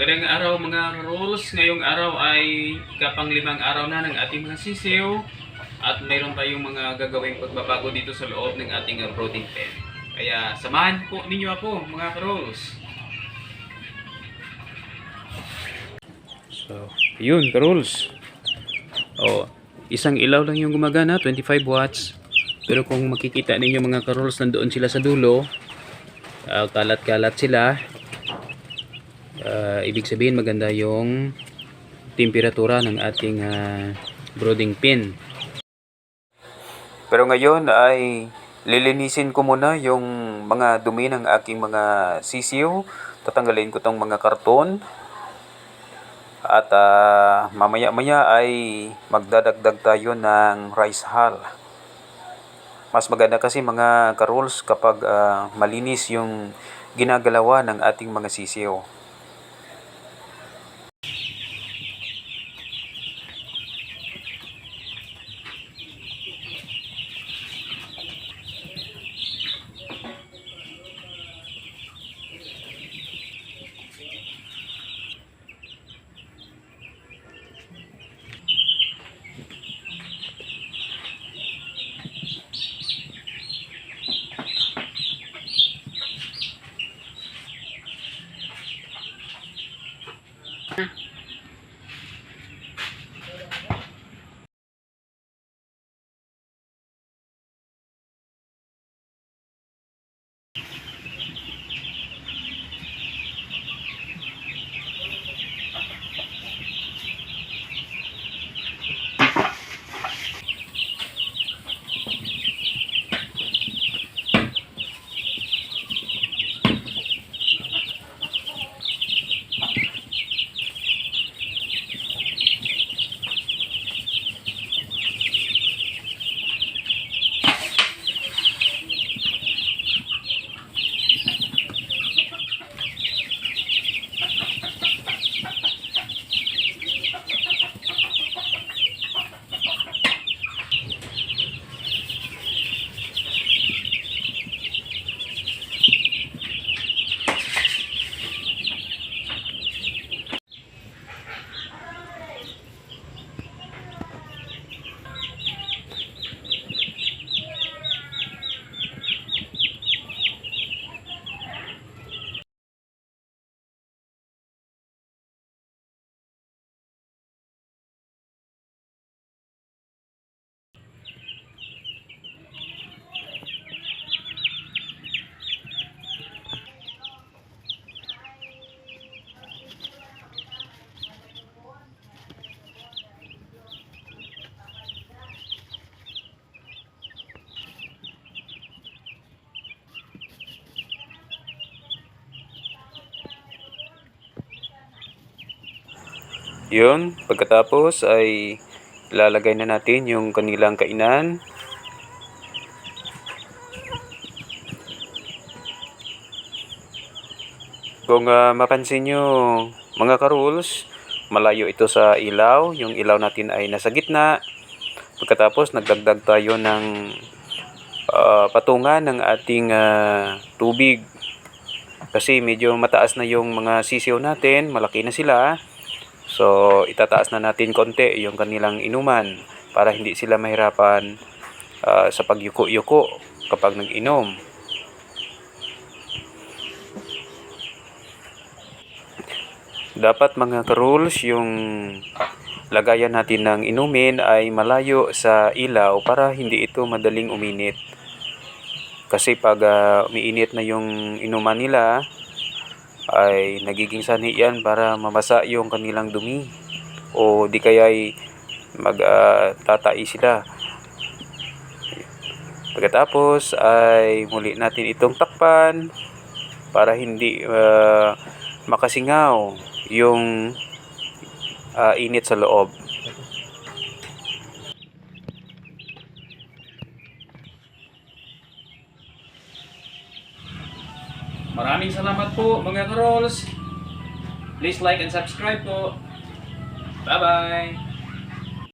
Magandang araw mga rules. Ngayong araw ay kapanglimang araw na ng ating mga sisiw. At mayroon tayong mga gagawing pagbabago dito sa loob ng ating uh, brooding pen. Kaya samahan po ninyo ako mga rules. So, yun, rules. Oh, isang ilaw lang yung gumagana, 25 watts. Pero kung makikita ninyo mga karols, nandoon sila sa dulo. Ah, kalat-kalat sila. Ah, ibig sabihin maganda yung temperatura ng ating ah, brooding pin. Pero ngayon ay lilinisin ko muna yung mga dumi ng aking mga sisiw. Tatanggalin ko tong mga karton. At ah, mamaya-maya ay magdadagdag tayo ng rice hull. Mas maganda kasi mga karols kapag ah, malinis yung ginagalawa ng ating mga sisiw. Yun, pagkatapos ay ilalagay na natin yung kanilang kainan. Kung ah, mapansin nyo mga karuls, malayo ito sa ilaw. Yung ilaw natin ay nasa gitna. Pagkatapos nagdagdag tayo ng ah, patungan ng ating ah, tubig. Kasi medyo mataas na yung mga sisiw natin, malaki na sila. So, itataas na natin konti yung kanilang inuman para hindi sila mahirapan ah, sa pagyuko-yuko kapag nag-inom. Dapat mga ka-rules yung lagayan natin ng inumin ay malayo sa ilaw para hindi ito madaling uminit. Kasi pag ah, umiinit na yung inuman nila, ay nagiging sanhi yan para mabasa yung kanilang dumi? O di kaya ay magtatai sila? Pagkatapos ay muli natin itong takpan para hindi ah, makasingaw yung ah, init sa loob Maraming salamat po mga karolls. Please like and subscribe po. Bye-bye.